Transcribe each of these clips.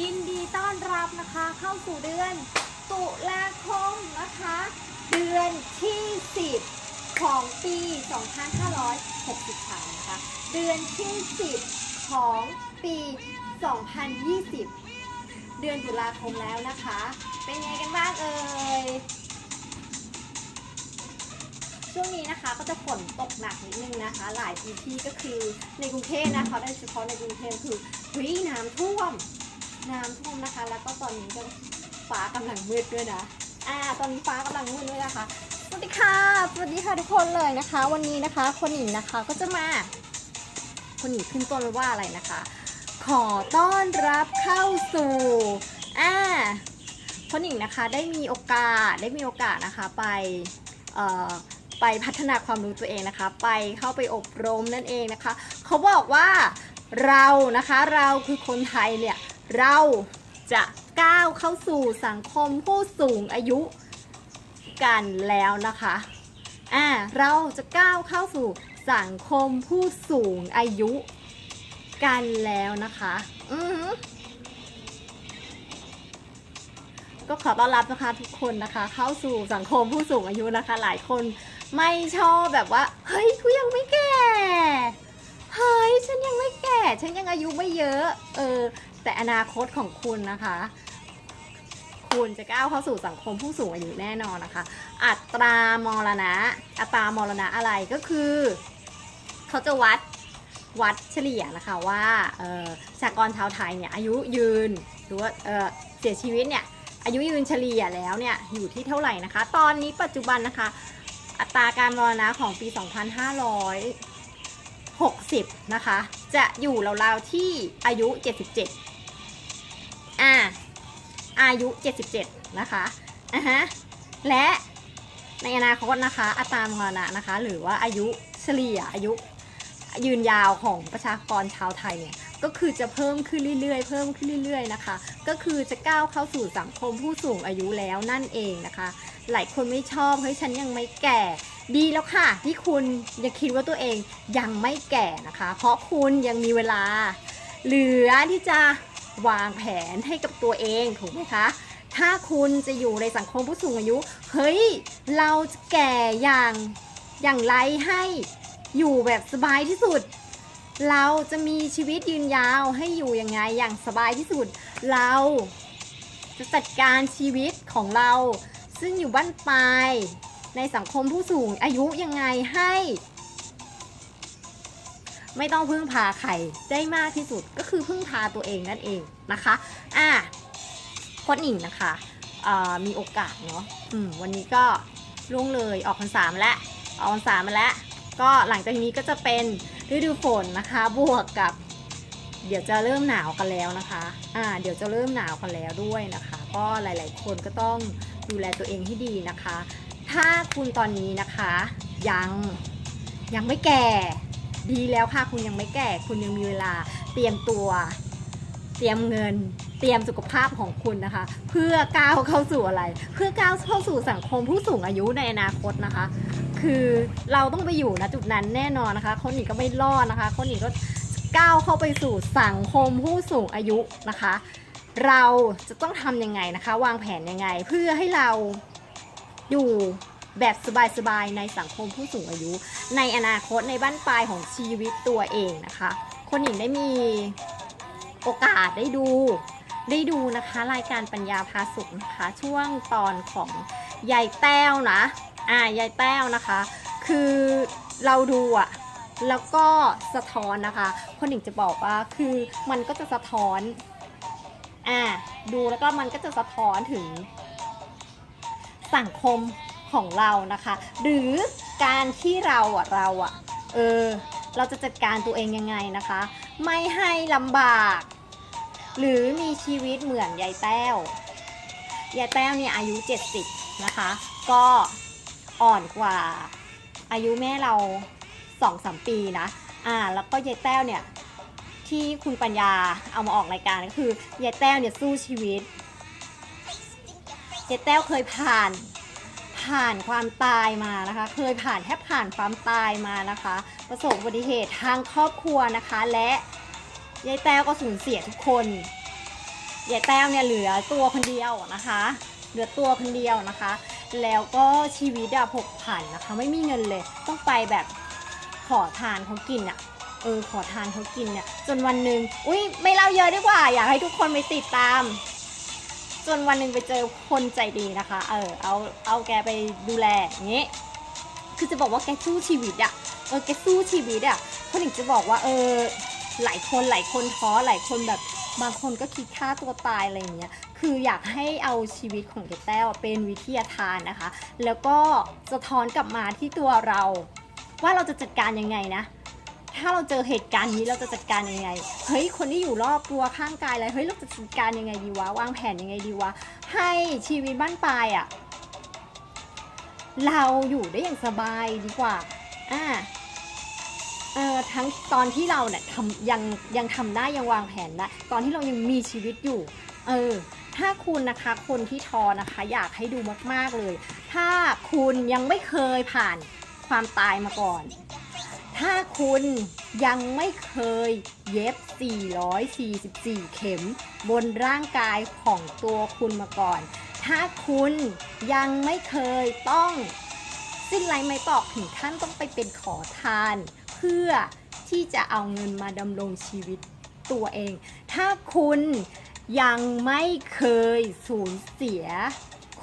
ยินดีต้อนรับนะคะเข้าสู่เดือนตุลาคมนะคะ เดือนที่ 10 ของปี 2563 นะคะ เดือนที่ 10 ของปี 2020 เดือนตุลาคมแล้วนะคะ เป็นไงกันบ้างเอ่ยช่วงนี้นะคะก็จะฝนตกหนักนิดนึงนะคะ หลายพื้นที่ก็คือในกรุงเทพนะคะโดยเฉพาะในกรุงเทพคือเฮ้ยน้ำท่วม น้ำท่วมนะคะ แล้วก็ตอนนี้ก็ฟ้ากำลังมืดด้วยนะ อ่า ตอนนี้ฟ้ากำลังมืดด้วยนะคะ สวัสดีค่ะ สวัสดีค่ะทุกคนเลยนะคะ วันนี้นะคะ คนหญิงนะคะก็จะมา คนหญิงขึ้นต้นว้ว่าอะไรนะคะ ขอต้อนรับเข้าสู่ อ่า คนหญิงนะคะได้มีโอกาสได้มีโอกาสนะคะไป เอ่อไปพัฒนาความรู้ตัวเองนะคะ ไปเข้าไปอบรมนั่นเองนะคะ เขาบอกว่าเรานะคะเราคือคนไทยเนี่ย เราจะก้าวเข้าสู่สังคมผู้สูงอายุกันแล้วนะคะ อ่า เราจะก้าวเข้าสู่สังคมผู้สูงอายุกันแล้วนะคะอือหือก็ขอต้อนรับนะคะทุกคนนะคะ เข้าสู่สังคมผู้สูงอายุนะคะ หลายคนไม่ชอบแบบว่า เฮ้ยกูยังไม่แก่ เฮ้ยฉันยังไม่แก่ ฉันยังอายุไม่เยอะ เออ แต่อนาคตของคุณนะคะ คุณจะก้าวเข้าสู่สังคมผู้สูงอายุแน่นอนนะคะ อัตรามรณะ อัตรามรณะอะไรก็คือ เขาจะวัดวัดเฉลี่ยนะคะว่าชากรชาวไทยเนี่ยอายุยืนหรือว่าเสียชีวิตเนี่ยอายุยืนเฉลี่ยแล้วเนี่ยอยู่ที่เท่าไหร่นะคะ ตอนนี้ปัจจุบันนะคะ อัตราการมรณะของปี 2560 นะคะ จะอยู่ราวๆที่อายุ 77 อ่าอายุ 77 นะคะอะฮะและในอนาคตนะคะอัตรามรณะนะคะ หรือว่าอายุเฉลี่ยอายุยืนยาวของประชากรชาวไทยเนี่ยก็คือจะเพิ่มขึ้นเรื่อยๆ เพิ่มขึ้นเรื่อยๆนะคะ ก็คือจะก้าวเข้าสู่สังคมผู้สูงอายุแล้วนั่นเองนะคะ หลายคนไม่ชอบเฮ้ยฉันยังไม่แก่ ดีแล้วค่ะ ที่คุณยังคิดว่าตัวเองยังไม่แก่นะคะ เพราะคุณยังมีเวลา เหลือที่จะ วางแผนให้กับตัวเองถูกไหมคะ ถ้าคุณจะอยู่ในสังคมผู้สูงอายุ เฮ้ย เราจะแก่อย่างอย่างไรให้อยู่แบบสบายที่สุด เราจะมีชีวิตยืนยาวให้อยู่ยังไงอย่างสบายที่สุด เราจะจัดการชีวิตของเรา ซึ่งอยู่บ้านปลายในสังคมผู้สูงอายุยังไงให้ ไม่ต้องพึ่งพาใครได้มากที่สุดก็คือพึ่งพาตัวเองนั่นเองนะคะ อะคนหญิงนะคะมีโอกาสเนาะวันนี้ก็ล่วงเลยออกพรรษามาแล้วออกพรรษามาแล้ว ก็หลังจากนี้ก็จะเป็นฤดูฝนนะคะ บวกกับ เดี๋ยวจะเริ่มหนาวกันแล้วนะคะ อ่า เดี๋ยวจะเริ่มหนาวกันแล้วด้วยนะคะ ก็หลาย ๆ คนก็ต้องดูแลตัวเองให้ดีนะคะ ถ้าคุณตอนนี้นะคะ ยังยังไม่แก่ ดีแล้วค่ะคุณยังไม่แก่ คุณยังมีเวลาเตรียมตัว เตรียมเงิน เตรียมสุขภาพของคุณนะคะ เพื่อก้าวเข้าสู่อะไร เพื่อก้าวเข้าสู่สังคมผู้สูงอายุในอนาคตนะคะ คือเราต้องไปอยู่นะจุดนั้นแน่นอนนะคะ คนหนีก็ไม่รอดนะคะคนหนีก็ก้าวเข้าไปสู่สังคมผู้สูงอายุนะคะ เราจะต้องทำยังไงนะคะ วางแผนยังไง เพื่อให้เราอยู่ แบบสบายๆในสังคมผู้สูงอายุ ในอนาคตในบ้านปลายของชีวิตตัวเองนะคะ คนหญิงได้มีโอกาสได้ดู ได้ดูนะคะ รายการปัญญาพาสุขนะคะ ช่วงตอนของยายแต้วนะอ่ายายแต้วนะคะ คือเราดูอะแล้วก็สะท้อนนะคะ คนหนึ่งจะบอกว่าคือมันก็จะสะท้อนอ่าดูแล้วก็มันก็จะสะท้อนถึงสังคม ของเรานะคะ หรือการที่เราอะเราอะเออเราจะจัดการตัวเองยังไงนะคะ ไม่ให้ลำบาก หรือมีชีวิตเหมือนยายแต้วยายแต้วเนี่ยอายุ 70 นะคะ ก็อ่อนกว่าอายุแม่เราสอสปีนะอ่าแล้วก็ยายแต้วเนี่ยที่คุณปัญญาเอามาออกรายการก็คือยายแต้วเนี่ยสู้ชีวิตยายแต้วเคยผ่าน ผ่านความตายมานะคะ เคยผ่านแทบผ่านความตายมานะคะ ประสบอุบัติเหตุทางครอบครัวนะคะ และยายแต้วก็สูญเสียทุกคนยายแต้วเนี่ยเหลือตัวคนเดียวนะคะ เหลือตัวคนเดียวนะคะ แล้วก็ชีวิตอะผกผันนะคะ ไม่มีเงินเลยต้องไปแบบขอทานเขากินอะเออขอทานเขากินเนี่ยจนวันหนึ่งอุ้ยไม่เล่าเยอะดีกว่า อยากให้ทุกคนไปติดตาม จนวันหนึ่งไปเจอคนใจดีนะคะ เออ เอา เอาแกไปดูแลอย่างงี้ คือจะบอกว่าแกสู้ชีวิตอะเออ แกสู้ชีวิตอะคนหนึ่งจะบอกว่า เออ หลายคนหลายคนท้อหลายคนแบบบางคนก็คิดฆ่าตัวตายอะไรอย่างเงี้ย คืออยากให้เอาชีวิตของแกแต้วเป็นวิทยาทานนะคะ แล้วก็สะท้อนกลับมาที่ตัวเรา ว่าเราจะจัดการยังไงนะ ถ้าเราเจอเหตุการณ์นี้เราจะจัดการยังไง เฮ้ย คนที่อยู่รอบตัวข้างกายอะไร เฮ้ย เราจะจัดการยังไงดีวะ วางแผนยังไงดีวะ ให้ชีวิตบ้านปลายอะ่ะ เราอยู่ได้อย่างสบายดีกว่า อ่าเออทั้งตอนที่เราเนี่ยทำยังยังทำได้ยังวางแผนได้ตอนที่เรายังมีชีวิตอยู่ เออ ถ้าคุณนะคะคนที่ทอนะคะ อยากให้ดูมาก ๆ เลย ถ้าคุณยังไม่เคยผ่านความตายมาก่อน ถ้าคุณยังไม่เคยเย็บ 444 เข็ม บนร่างกายของตัวคุณมาก่อน ถ้าคุณยังไม่เคยต้องสิ้นไรไม่ตอกถึงขั้นต้องไปเป็นขอทาน เพื่อที่จะเอาเงินมาดำรงชีวิตตัวเอง ถ้าคุณยังไม่เคยสูญเสีย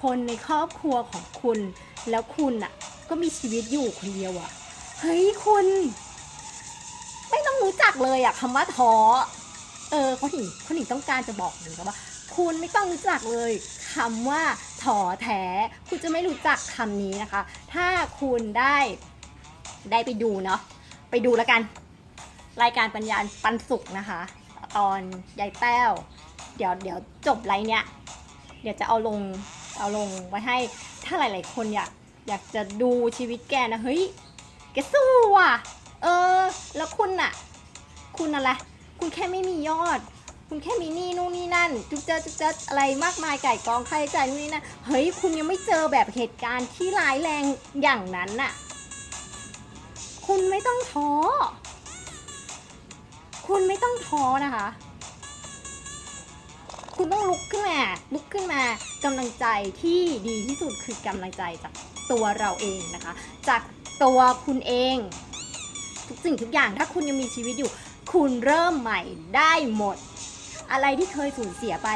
คนในครอบครัวของคุณ แล้วคุณอะก็มีชีวิตอยู่คนเดียวอะ เฮ้ยคุณ ไม่ต้องรู้จักเลยอะคำว่าท้อเออเขาถึงเขาถึงต้องการจะบอกหนกับว่า คุณไม่ต้องรู้จักเลยคำว่าท้อแท้คุณจะไม่รู้จักคำนี้นะคะ ถ้าคุณได้ได้ไปดูเนาะไปดูแล้วกัน รายการปัญญาปันสุขนะคะ ตอนยายแต้ว เดี๋ยวเดี๋ยวจบไลน์เนี้ยเดี๋ยวจะเอาลงเอาลงไว้ให้ถ้าหลาย ๆ คนอยากอยากจะดูชีวิตแกนะเฮ้ย แกสู้ว่ะ เออ แล้วคุณน่ะ คุณอะไร คุณแค่ไม่มียอด คุณแค่มีหนี่นู่นนี่นั่น จุกเจอจุกเจออะไรมากมายไก่กองค่าใช้จ่ายนู่นนี่นั่น เฮ้ย คุณยังไม่เจอแบบเหตุการณ์ที่ร้ายแรงอย่างนั้นน่ะ คุณไม่ต้องท้อ คุณไม่ต้องท้อนะคะ คุณต้องลุกขึ้นมา ลุกขึ้นมากำลังใจที่ดีที่สุดคือกำลังใจจากตัวเราเองนะคะ จาก ตัวคุณเอง ทุกสิ่งทุกอย่างถ้าคุณยังมีชีวิตอยู่ คุณเริ่มใหม่ได้หมด อะไรที่เคยสูญเสียไป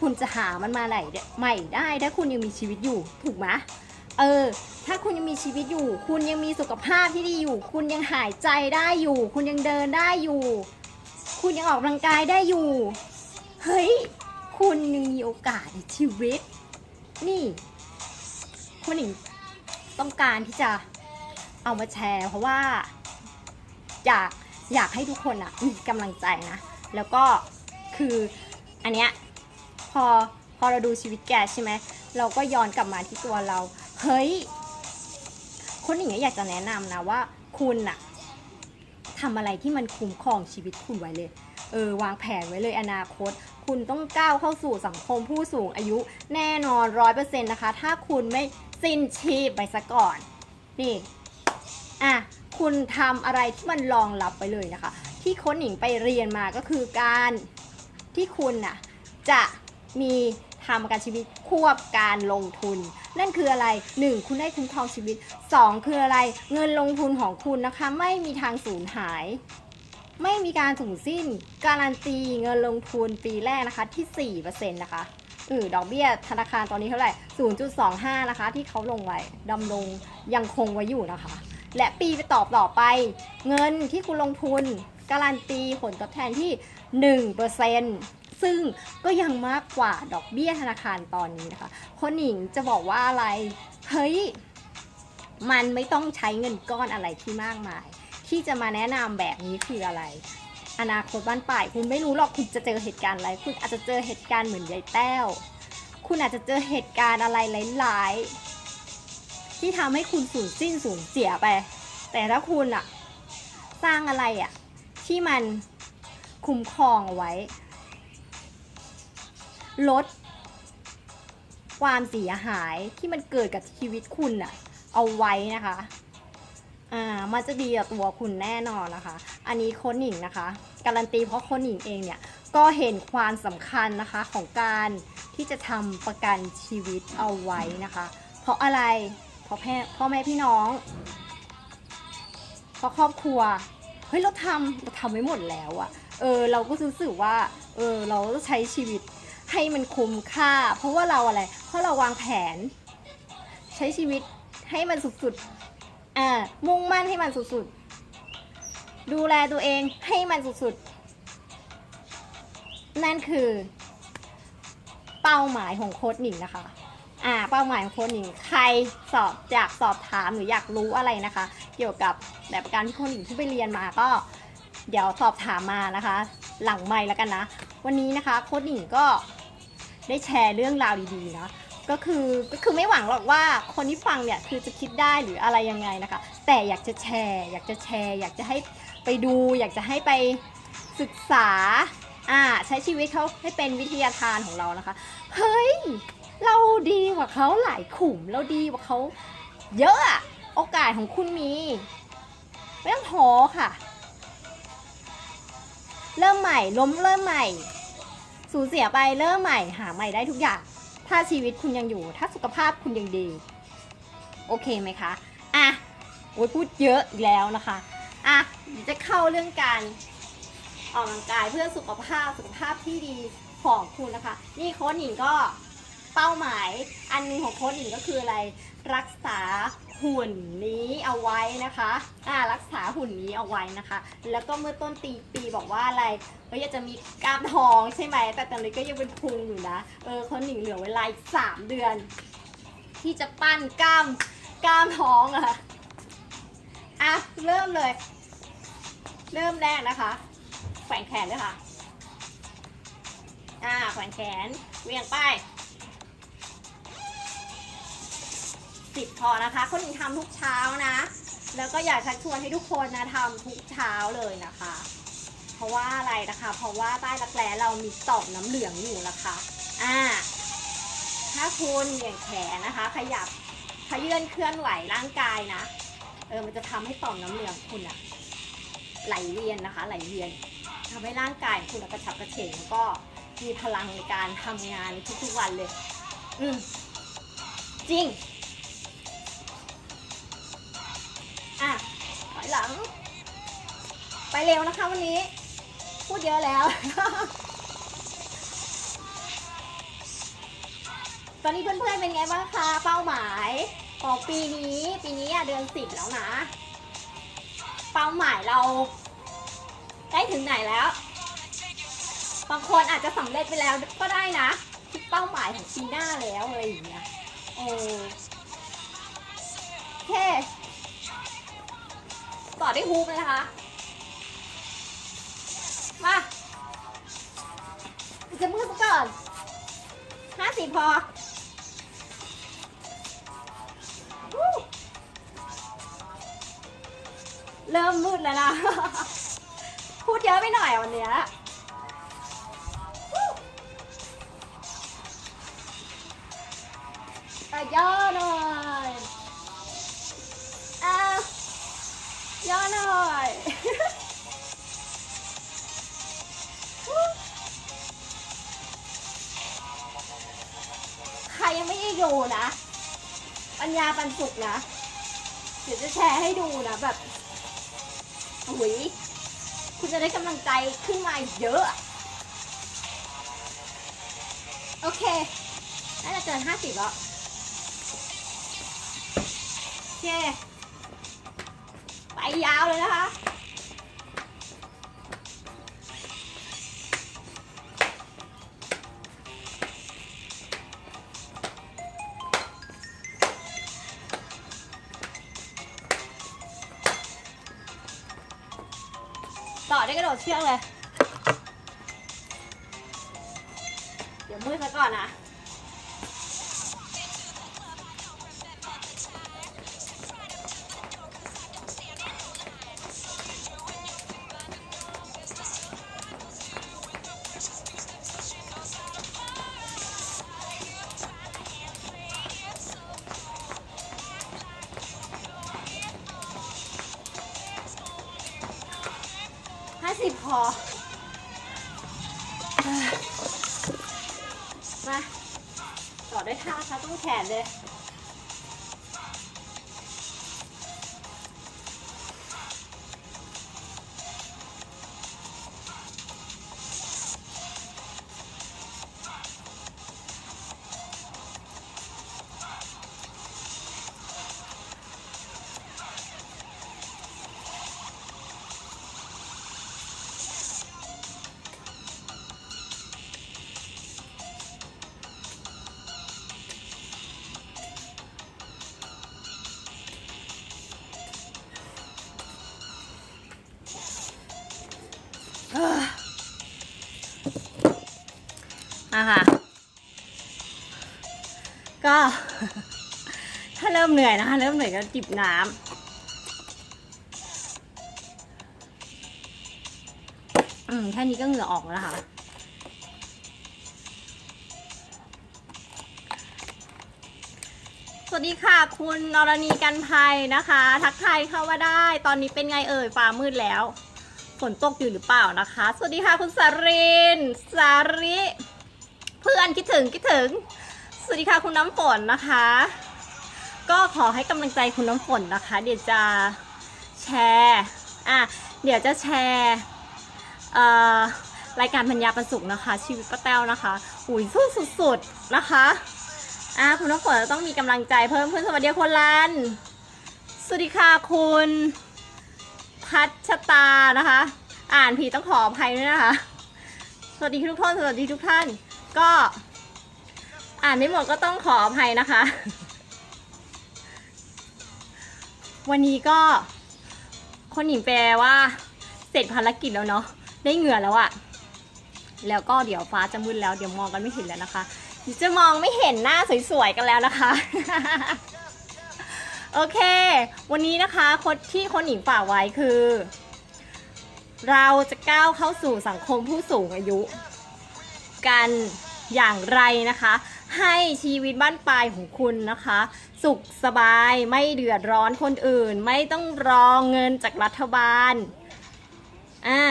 คุณจะหามันมาไหนใหม่ได้ถ้าคุณยังมีชีวิตอยู่ถูกไหมเออ ถ้าคุณยังมีชีวิตอยู่ คุณยังมีสุขภาพที่ดีอยู่ คุณยังหายใจได้อยู่ คุณยังเดินได้อยู่ คุณยังออกกำลังกายได้อยู่ เฮ้ย คุณยังมีโอกาสในชีวิต นี่ คุณหญิงต้องการที่จะ เอามาแชร์ เพราะว่า อยากอยากให้ทุกคนอะมีกำลังใจนะ แล้วก็คืออันเนี้ยพอพอเราดูชีวิตแกใช่ไหมเราก็ย้อนกลับมาที่ตัวเรา เฮ้ย คนอย่างเงี้ยอยากจะแนะนำนะว่าคุณอะทำอะไรที่มันคุ้มครองชีวิตคุณไว้เลย เออ วางแผนไว้เลยอนาคต คุณต้องก้าวเข้าสู่สังคมผู้สูงอายุแน่นอนร้อยเปอร์เซ็นต์นะคะ ถ้าคุณไม่สิ้นชีพไปซะก่อน นี่ อะคุณทำอะไรที่มันรองรับไปเลยนะคะ ที่ค้ชหนิงไปเรียนมาก็คือการที่คุณน่ะจะมีทำกันชีวิตควบการลงทุน นั่นคืออะไร 1. คุณได้คุ้มครองชีวิต 2. คืออะไรเงินลงทุนของคุณนะคะ ไม่มีทางสูญหาย ไม่มีการสูญสิ้น การันตีเงินลงทุนปีแรกนะคะที่4%นะคะเออดอกเบี้ยธนาคารตอนนี้เท่าไหร่ 0.25 นะคะ ที่เขาลงไว้ดำรงยังคงไว้อยู่นะคะ และปีไปตอบต่อไป เงินที่คุณลงทุน การันตีผลตอบแทนที่ 1%ซึ่งก็ยังมากกว่าดอกเบี้ยธนาคารตอนนี้นะคะคนหญิงจะบอกว่าอะไร เฮ้ย มันไม่ต้องใช้เงินก้อนอะไรที่มากมาย ที่จะมาแนะนำแบบนี้คืออะไร อนาคตบ้านปลาย คุณไม่รู้หรอกคุณจะเจอเหตุการณ์อะไร คุณอาจจะเจอเหตุการณ์เหมือนยายแต้ว คุณอาจจะเจอเหตุการณ์อะไรหลายๆ ที่ทำให้คุณสูญสิ้นสูญเสียไป แต่ถ้าคุณอะสร้างอะไรอะที่มันคุ้มครองเอาไว้ ลด ความเสียหายที่มันเกิดกับชีวิตคุณอะเอาไว้นะคะ อ่า มันจะดีกับตัวคุณแน่นอนนะคะ อันนี้โค้ชหนิงนะคะ การันตีเพราะโค้ชหนิงเองเนี่ย ก็เห็นความสำคัญนะคะของการที่จะทำประกันชีวิตเอาไว้นะคะ เพราะอะไร พราะแพ่พ่อแม่พี่น้องเพราะครอบครัวเฮ้ยเราทำเราทำไว้หมดแล้วอะเออเราก็รู้สึกว่าเออเราใช้ชีวิตให้มันคุ้มค่า เพราะว่าเราอะไร เพราะเราวางแผน ใช้ชีวิตให้มันสุดๆอ่ามุ่งมั่นให้มันสุดๆดูแลตัวเองให้มันสุดๆนั่นคือ เป้าหมายของโค้ดหนิงนะคะ อ่าเป้าหมายของค้ดหนิงใครสอบอยากสอบถามหรืออยากรู้อะไรนะคะ เกี่ยวกับแบบกันที่ค้ดหนิงที่ไปเรียนมาก็ เดี๋ยวสอบถามมานะคะ หลังไม่แล้วกันนะ วันนี้นะคะโค้ดหนิงก็ได้แชร์เรื่องราวดีๆนะก็คือก็คือไม่หวังหรอกว่าคนที่ฟังเนี่ยคือจะคิดได้หรืออะไรยังไงนะคะ แต่อยากจะแชร์ อยากจะแชร์ อยากจะให้ไปดู อยากจะให้ไปศึกษาอ่าใช้ชีวิตเขาให้เป็นวิทยาทานของเรานะคะ เฮ้ย เราดีกว่าเขาหลายขุมเราดีกว่าเขาเยอะอะโอกาสของคุณมีไม่ต้องท้อค่ะ เริ่มใหม่ล้มเริ่มใหม่ สูญเสียไปเริ่มใหม่ หาใหม่ได้ทุกอย่าง ถ้าชีวิตคุณยังอยู่ ถ้าสุขภาพคุณยังดี โอเคไหมคะอะโอ้ยพูดเยอะอีกแล้วนะคะอะจะเข้าเรื่องการออกกำลังกายเพื่อสุขภาพสุขภาพที่ดีของคุณนะคะ นี่โค้ชหญิงก็ เป้าหมายอันนึงของโค้ชหญิงก็คืออะไร รักษาหุ่นนี้เอาไว้นะคะอ่ารักษาหุ่นนี้เอาไว้นะคะ แล้วก็เมื่อต้นตีปีบอกว่าอะไรก็อยากจะมีกล้ามท้องใช่ไหม แต่ตอนนี้ก็ยังเป็นพุงอยู่นะ เออคนหนิงเหลือเวลาอีกสามเดือน ที่จะปั้นกล้ามกล้ามท้องอะอะเริ่มเลย เริ่มแรกนะคะแขวนแขนด้วยค่ะ อ่าแขวนแขนเวียงไป สิบพอนะคะ คนหนึ่งทำทุกเช้านะ แล้วก็อยากชักชวนให้ทุกคนนะทำทุกเช้าเลยนะคะ เพราะว่าอะไรนะคะ เพราะว่าใต้รักแร้เรามีต่อมน้ำเหลืองอยู่นะคะ อ่า ถ้าคุณเหวี่ยงแขนนะคะ ขยับขยื่นเคลื่อนไหวร่างกายนะ เออ มันจะทำให้ต่อมน้ำเหลืองคุณอะไหลเวียนนะคะ ไหลเวียนทำให้ร่างกายคุณกระฉับกระเฉงแล้วก็มีพลังในการทำงานในทุกๆวันเลย อืมจริง อะถอยหลัง ไปเร็วนะคะวันนี้ พูดเยอะแล้ว ตอนนี้เพื่อนๆเป็นไงบ้างคะ เป้าหมายของปีนี้ ปีนี้อะเดือนสิบแล้วนะ เป้าหมายเราได้ถึงไหนแล้ว บางคนอาจจะสำเร็จไปแล้วก็ได้นะคิดเป้าหมายของปีหน้าแล้วอะไรอย่างเงี้ยเออโอ ด้วยฮูปเลยนะคะ มาจะมืดซะก่อนห้าสิบพอเริ่มมืดแล้วนะ พูดเยอะไปหน่อยวันเนี้ยวู้อะย่อหน่อย ย่อหน่อยใครยังไม่ได้ดูนะ ปัญญาปันสุกนะ เดี๋ยวจะแชร์ให้ดูนะแบบหุยคุณจะได้กำลังใจขึ้นมาเยอะ โอเค น่าจะเกินห้าสิบแล้วโอเค ยาวเลยนะคะ ต่อได้กระโดดเชือกเลย เดี๋ยวมือซะก่อนนะ อมาต่อด้วยท่าค่ะต้องแขนเลย อยนะคะเริ่มเหนื่อยก็จิบน้ำอืมแค่นี้ก็เหงื่อออกแล้วนะคะสวัสดีค่ะ คุณนรณีกันภัยนะคะ ทักทายเข้ามาได้ ตอนนี้เป็นไงเอ่ยฟ้ามืดแล้วฝนตกอยู่หรือเปล่านะคะ สวัสดีค่ะคุณสารินสาริ เพื่อนคิดถึงคิดถึง สวัสดีค่ะคุณน้ำฝนนะคะ ก็ขอให้กำลังใจคุณน้ำฝนนะคะ เดี๋ยวจะแชร์อะเดี๋ยวจะแชร์รายการปัญญาประสุขนะคะ ชีวิตป้าแต้วนะคะหุยสู้สุดๆนะคะอะคุณน้ำฝนต้องมีกำลังใจเพิ่มขึ้นสวัสดีคนลันสวัสดีค่ะคุณพัชตานะคะ อ่านผิดต้องขออภัยด้วยนะคะ สวัสดีทุกท่านสวัสดีทุกท่าน ก็ อ่านไม่หมดก็ต้องขออภัยนะคะ วันนี้ก็คนหญิงแปลว่า เสร็จภารกิจแล้วเนาะได้เหงื่อแล้วอะแล้วก็เดี๋ยวฟ้าจะมืดแล้วเดี๋ยวมองกันไม่เห็นแล้วนะคะเดี๋ยวจะมองไม่เห็นหน้าสวยๆกันแล้วนะคะ โอเค วันนี้นะคะคนที่คนหญิงฝากไว้คือ เราจะก้าวเข้าสู่สังคมผู้สูงอายุ กันอย่างไรนะคะ ให้ชีวิตบ้านปลายของคุณนะคะ สุขสบายไม่เดือดร้อนคนอื่น ไม่ต้องรอเงินจากรัฐบาลอ่า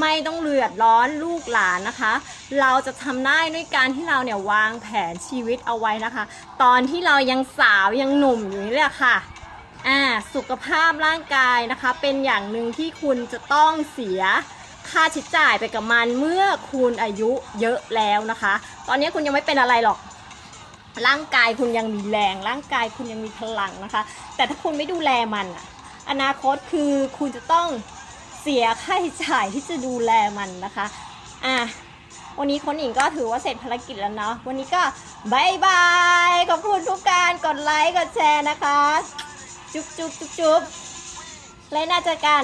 ไม่ต้องเดือดร้อนลูกหลานนะคะ เราจะทำได้ด้วยการที่เราเนี่ยวางแผนชีวิตเอาไว้นะคะ ตอนที่เรายังสาวยังหนุ่มอยู่นี่แหละค่ะอ่าสุขภาพร่างกายนะคะ เป็นอย่างหนึ่งที่คุณจะต้องเสียค่าใช้จ่ายไปกับมันเมื่อคุณอายุเยอะแล้วนะคะ ตอนนี้คุณยังไม่เป็นอะไรหรอก ร่างกายคุณยังมีแรง ร่างกายคุณยังมีพลังนะคะ แต่ถ้าคุณไม่ดูแลมันอะอนาคตคือคุณจะต้องเสียค่าใช้จ่ายที่จะดูแลมันนะคะอะวันนี้คนหญิงก็ถือว่าเสร็จภารกิจแล้วเนาะวันนี้ก็บายบายขอบคุณทุกการกดไลค์กดแชร์นะคะ จุ๊บจุ๊บจุ๊บจุ๊บเลยน่าจอกัน